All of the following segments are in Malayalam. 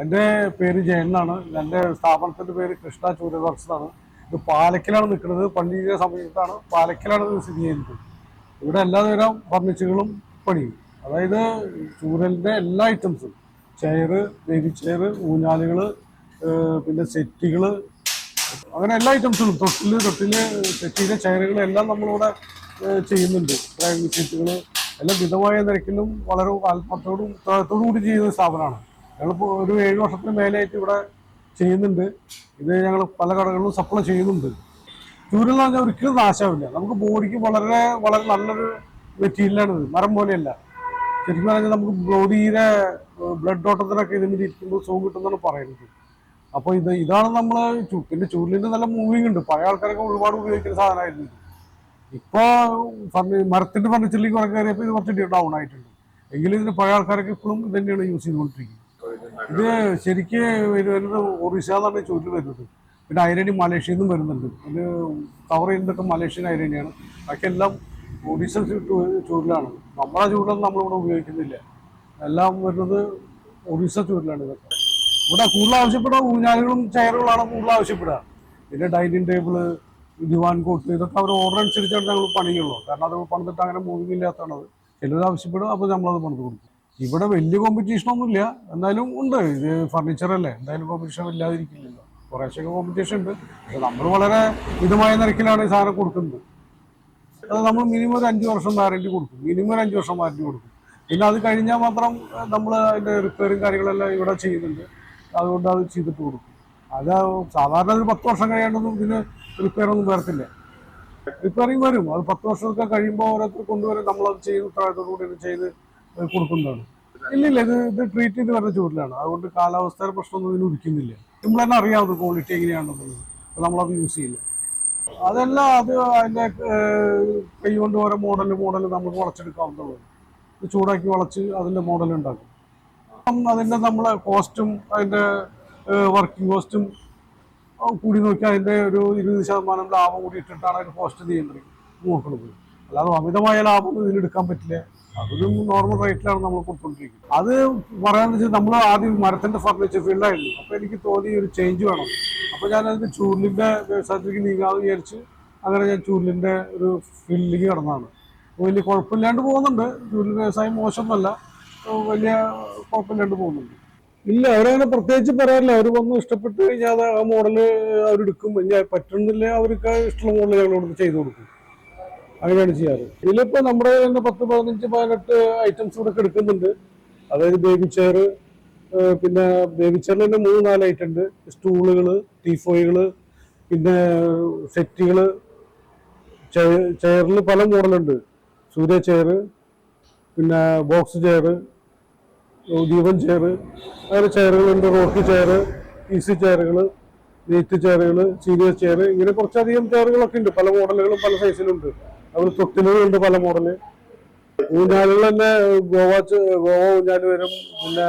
എന്റെ പേര് ജയൻ എന്നാണ് എന്റെ സ്ഥാപനത്തിന്റെ പേര് കൃഷ്ണ ചൂരൽ ആണ് ഇത് പാലക്കിലാണ് നിൽക്കുന്നത്. പള്ളിയുടെ സമയത്താണ് പാലക്കിലാണ് ഇത് സ്ഥിതി ചെയ്യുന്നത്. ഇവിടെ എല്ലാതരം ഫർണിച്ചറുകളും പണിയും. അതായത് ചൂരലിന്റെ എല്ലാ ഐറ്റംസും. ചെയറ് ബേബി ചെയർ ഊഞ്ഞാലുകൾ പിന്നെ സെറ്റുകൾ അങ്ങനെ എല്ലാ ഐറ്റംസും തൊട്ടിൽ സെറ്റിലെ ചെയറുകൾ എല്ലാം നമ്മളിവിടെ ചെയ്യുന്നുണ്ട്. ഡ്രൈവിംഗ് സീറ്റുകൾ എല്ലാം മിതമായ നിരക്കിലും വളരെ ആത്മത്തോടും ഉത്തരവാദിത്തോടും കൂടി ചെയ്യുന്ന സ്ഥാപനമാണ്. ഞങ്ങളിപ്പോൾ ഒരു ഏഴ് വർഷത്തിന് മേലെയായിട്ട് ഇവിടെ ചെയ്യുന്നുണ്ട്. ഇത് ഞങ്ങൾ പല കടകളിലും സപ്ലൈ ചെയ്യുന്നുണ്ട്. ചൂരെന്ന് പറഞ്ഞാൽ ഒരിക്കലും നാശമില്ല നമുക്ക് ബോഡിക്ക് വളരെ വളരെ നല്ലൊരു മെറ്റീരിയലാണ് ഇത്. മരം പോലെയല്ല. ശരിക്കും പറഞ്ഞാൽ നമുക്ക് ബോഡിയിലെ ബ്ലഡ് ഓട്ടത്തിനൊക്കെ ഇതിന് ഇരിക്കുമ്പോൾ സുഖം കിട്ടുമെന്നാണ് പറയുന്നത്. അപ്പോൾ ഇത് ഇതാണ് നമ്മൾ പിന്നെ ചൂരിലിന്റെ നല്ല മൂവിങ് ഉണ്ട്. പഴയ ആൾക്കാരൊക്കെ ഒരുപാട് ഉപയോഗിക്കുന്ന സാധനമായിരുന്നു. ഇപ്പോൾ മരത്തിന്റെ ഫർണിച്ചറിലേക്ക് കുറേ കയറിയപ്പോൾ ഇത് കുറച്ച് ഡൗൺ ആയിട്ടുണ്ട്. എങ്കിലും ഇതിന് പഴയ ആൾക്കാരൊക്കെ ഇപ്പോഴും ഇത് തന്നെയാണ് യൂസ് ചെയ്തുകൊണ്ടിരിക്കുന്നത്. ഇത് ശരിക്ക് വരുന്നത് ഒറീസ എന്നാണ് ചോദ്യം വരുന്നത്. പിന്നെ ഐരണി മലേഷ്യയിൽ നിന്നും വരുന്നുണ്ട്. ഇത് കവർ ചെയ്യുന്നതൊക്കെ മലേഷ്യൻ ഐരണിയാണ് ബാക്കി എല്ലാം ഒറീസ ചൂടിലാണ്. നമ്മളെ ചൂരിലൊന്നും നമ്മളിവിടെ ഉപയോഗിക്കുന്നില്ല. എല്ലാം വരുന്നത് ഒറീസ ചൂരിലാണ് ഇതൊക്കെ. ഇവിടെ കൂടുതൽ ആവശ്യപ്പെടുക ഊഞ്ഞാലുകളും ചെയറുകളാണ് കൂടുതൽ ആവശ്യപ്പെടുക. പിന്നെ ഡൈനിങ് ടേബിൾ ദിവാൻ കോട്ട് ഇതൊക്കെ അവർ ഓർഡർ അനുസരിച്ചാണ് ഞങ്ങൾ പണിയുള്ളൂ. കാരണം അത് പണിതിട്ട് അങ്ങനെ മൂവിങ് ഇല്ലാത്തതാണ് ചിലർ ആവശ്യപ്പെടും അപ്പോൾ നമ്മളത് പണിത് കൊടുക്കും. ഇവിടെ വലിയ കോമ്പറ്റീഷൻ ഒന്നുമില്ല. എന്നാലും ഉണ്ട്. ഇത് ഫർണിച്ചർ അല്ലേ? എന്തായാലും കോമ്പറ്റീഷൻ ഇല്ലാതിരിക്കില്ലല്ലോ. കുറേശ്ശൊക്കെ കോമ്പറ്റീഷൻ ഉണ്ട്. പക്ഷെ നമ്മൾ വളരെ മിതമായ നിരക്കിലാണ് സാധനം കൊടുക്കുന്നത്. അത് നമ്മൾ മിനിമം ഒരു അഞ്ച് വർഷം വാറണ്ടി കൊടുക്കും. മിനിമം ഒരു അഞ്ച് വർഷം വാറണ്ടി കൊടുക്കും. പിന്നെ അത് കഴിഞ്ഞാൽ മാത്രം നമ്മൾ അതിന്റെ റിപ്പയറും കാര്യങ്ങളെല്ലാം ഇവിടെ ചെയ്യുന്നുണ്ട്. അതുകൊണ്ട് അത് ചെയ്തിട്ട് കൊടുക്കും. അത് സാധാരണ ഒരു പത്ത് വർഷം കഴിയാണ്ടൊന്നും ഇതിന് റിപ്പയർ ഒന്നും വരത്തില്ല. റിപ്പയറിങ് വരും. അത് പത്ത് വർഷമൊക്കെ കഴിയുമ്പോൾ ഓരോരുത്തർ കൊണ്ടുവരും. നമ്മളത് ചെയ്ത് ഉത്തരവാദിത്തോടുകൂടി ചെയ്ത് കൊടുക്കുന്നതാണ്. ഇല്ലില്ല ഇത് ഇത് ട്രീറ്റ് ചെയ്ത് വരുന്ന ചൂടിലാണ്. അതുകൊണ്ട് കാലാവസ്ഥയുടെ പ്രശ്നമൊന്നും ഇതിന് ഉദിക്കുന്നില്ല. നമ്മൾ തന്നെ അറിയാവുന്ന ക്വാളിറ്റി എങ്ങനെയാണെന്നുള്ളത്. നമ്മളത് യൂസ് ചെയ്യില്ല. അതല്ല അത് അതിന്റെ കൈ കൊണ്ട് ഓരോ മോഡൽ മോഡൽ നമുക്ക് വളച്ചെടുക്കാവുന്നതാണ് ചൂടാക്കി വളച്ച് അതിന്റെ മോഡൽ ഉണ്ടാക്കും. അതിന്റെ നമ്മൾ കോസ്റ്റും അതിന്റെ വർക്കിംഗ് കോസ്റ്റും കൂടി നോക്കി അതിന്റെ ഒരു ഇരുപത് ശതമാനം ലാഭം കൂടി ഇട്ടിട്ടാണ് അതിന്റെ കോസ്റ്റ് ചെയ്യുന്നത് നോക്കുന്നത് അല്ലാതെ അമിതമായ ലാഭം ഇതിലെടുക്കാൻ പറ്റില്ല. അതൊരു നോർമൽ റേറ്റിലാണ് നമ്മൾ കൊടുത്തുകൊണ്ടിരിക്കുന്നത് അത് പറയാന്ന് വെച്ചാൽ നമ്മൾ ആദ്യം മരത്തിന്റെ ഫർണിച്ചർ ഫീൽഡായിരുന്നു അപ്പൊ എനിക്ക് തോന്നി ഒരു ചേഞ്ച് വേണം. അപ്പൊ ഞാൻ അതിന്റെ ചൂരിലിന്റെ വ്യവസായത്തിലേക്ക് നീങ്ങാമെന്ന് വിചാരിച്ച് അങ്ങനെ ഞാൻ ചൂരിലിന്റെ ഒരു ഫീൽഡിലേക്ക് കടന്നതാണ് വലിയ കുഴപ്പമില്ലാണ്ട് പോകുന്നുണ്ട്. ചൂരിൽ വ്യവസായം മോശമൊന്നുമല്ല. വലിയ കുഴപ്പമില്ലാണ്ട് പോകുന്നുണ്ട്. ഇല്ല അവരങ്ങനെ പ്രത്യേകിച്ച് പറയാറില്ല. അവർ വന്ന് ഇഷ്ടപ്പെട്ട് കഴിഞ്ഞാൽ ആ മോഡൽ അവരെടുക്കും പറ്റുന്നില്ല അവർക്ക് ഇഷ്ടമുള്ള മോഡൽ ഞങ്ങളോട് ചെയ്തു കൊടുക്കും. അങ്ങനെയാണ് ചെയ്യാറ്. ഇതിലിപ്പോ നമ്മുടെ തന്നെ പത്ത് പതിനഞ്ച് പതിനെട്ട് ഐറ്റംസ് ഇവിടെ എടുക്കുന്നുണ്ട് അതായത് ബേബി ചെയർ പിന്നെ ബേബി ചെയറിൽ തന്നെ മൂന്ന് നാല് ഐറ്റം ഉണ്ട്. സ്റ്റൂളുകൾ ടീഫോയികൾ പിന്നെ സെറ്റുകൾ ചെയറിൽ പല മോഡലുണ്ട് സൂര്യ ചെയർ പിന്നെ ബോക്സ് ചെയർ ദീപൻ ചെയർ അങ്ങനെ ചെയറുകളുണ്ട് റോട്ടി ചെയർ ഈസി ചെയറുകൾ നെയ്ത്ത് ചെയറുകൾ സീനിയർ ചെയർ ഇങ്ങനെ കുറച്ചധികം ചെയറുകളൊക്കെ ഉണ്ട്. പല മോഡലുകളും പല സൈസിലുണ്ട് അതുപോലെ തൊട്ടിലുകളുണ്ട് പല മോഡൽ. ഊഞ്ഞാലുകൾ തന്നെ ഗോവ ഗോവ ഊഞ്ഞാൽ വരും പിന്നെ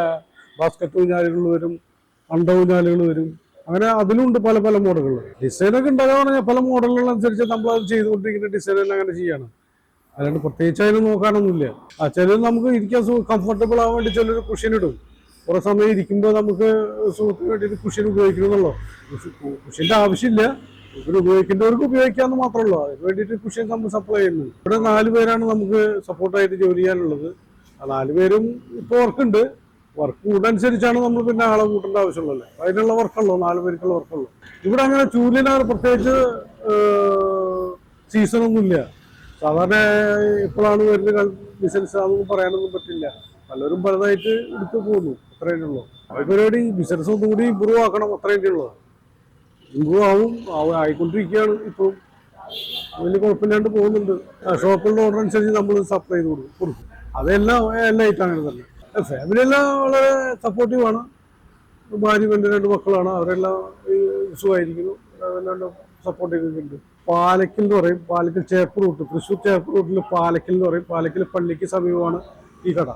ബാസ്ക്കറ്റ് ഊഞ്ഞാലുകൾ വരും അണ്ട ഊഞ്ഞാലുകൾ വരും. അങ്ങനെ അതിലുണ്ട് പല പല മോഡലുകൾ. ഡിസൈനൊക്കെ ഉണ്ടാകുകയാണെങ്കിൽ പല മോഡലുകൾ അനുസരിച്ച് നമ്മൾ അത് ചെയ്തുകൊണ്ടിരിക്കുന്ന ഡിസൈനെല്ലാം അങ്ങനെ ചെയ്യാണ്. അല്ലാണ്ട് പ്രത്യേകിച്ച് അതിന് നോക്കാനൊന്നുമില്ല. ആ ചിലർ നമുക്ക് ഇരിക്കാൻ കംഫർട്ടബിൾ ആവാൻ വേണ്ടി ചിലർ ഇടും. കുറെ സമയം ഇരിക്കുമ്പോൾ നമുക്ക് സുഖത്തിന് വേണ്ടിയിട്ട് കുഷൻ ഉപയോഗിക്കണമെന്നുള്ളൂ കുഷ്യന്റെ ആവശ്യമില്ല. ഇവർ ഉപയോഗിക്കേണ്ടവർക്ക് ഉപയോഗിക്കാമെന്ന് മാത്രമേ ഉള്ളൂ അതിന് വേണ്ടിയിട്ട് കുഷ്യൻ നമ്മൾ സപ്ലൈ ചെയ്യുന്നത് ഇവിടെ നാല് പേരാണ് നമുക്ക് സപ്പോർട്ടായിട്ട് ജോലി ചെയ്യാനുള്ളത്. ആ നാല് പേരും ഇപ്പോൾ വർക്കുണ്ട് വർക്ക് കൂടനുസരിച്ചാണ് നമ്മൾ പിന്നെ ആളെ കൂട്ടേണ്ട ആവശ്യമുള്ളല്ലേ അതിനുള്ള വർക്കുള്ളൂ നാല് പേർക്കുള്ള വർക്കുള്ളൂ ഇവിടെ അങ്ങനെ ചൂലിനാണ് പ്രത്യേകിച്ച് സീസണൊന്നുമില്ല സാധാരണ ഇപ്പോഴാണ് വരുന്ന ബിസിനസ് അതൊന്നും പറയാനൊന്നും പറ്റില്ല. പലരും പലതായിട്ട് എടുത്തു പോകുന്നു. അത്രയേ ഉള്ളൂ. പരിപാടി ബിസിനസ് ഒന്നും കൂടി ഇമ്പ്രൂവ് ആക്കണം. അത്രയേ ഉള്ളൂ. ഇമ്പ്രൂവ് ആവും ആയിക്കൊണ്ടിരിക്കുകയാണ് ഇപ്പം. വലിയ കുഴപ്പമില്ലാണ്ട് പോകുന്നുണ്ട്. ഷോപ്പുകളുടെ ഓർഡർ അനുസരിച്ച് നമ്മൾ സപ്ലൈ ചെയ്ത് കൊടുക്കും കൊടുക്കും. അതെല്ലാം എല്ലാം ഐറ്റം അങ്ങനെ തന്നെ ഫാമിലി എല്ലാം വളരെ സപ്പോർട്ടീവ് ആണ്. ഭാര്യ എന്റെ രണ്ട് മക്കളാണ്. അവരെല്ലാം സുഖമായിരിക്കുന്നു. അവരെല്ലാം സപ്പോർട്ട് ചെയ്തിട്ടുണ്ട്. പാലക്കൽ എന്ന് പറയും പാലക്കൽ ചേപ്പ് റൂട്ട് തൃശ്ശൂർ ചേപ്പ് റൂട്ടിൽ പാലക്കൽ എന്ന് പറയും. പാലക്കൽ പള്ളിക്ക് സമീപമാണ് ഈ കട.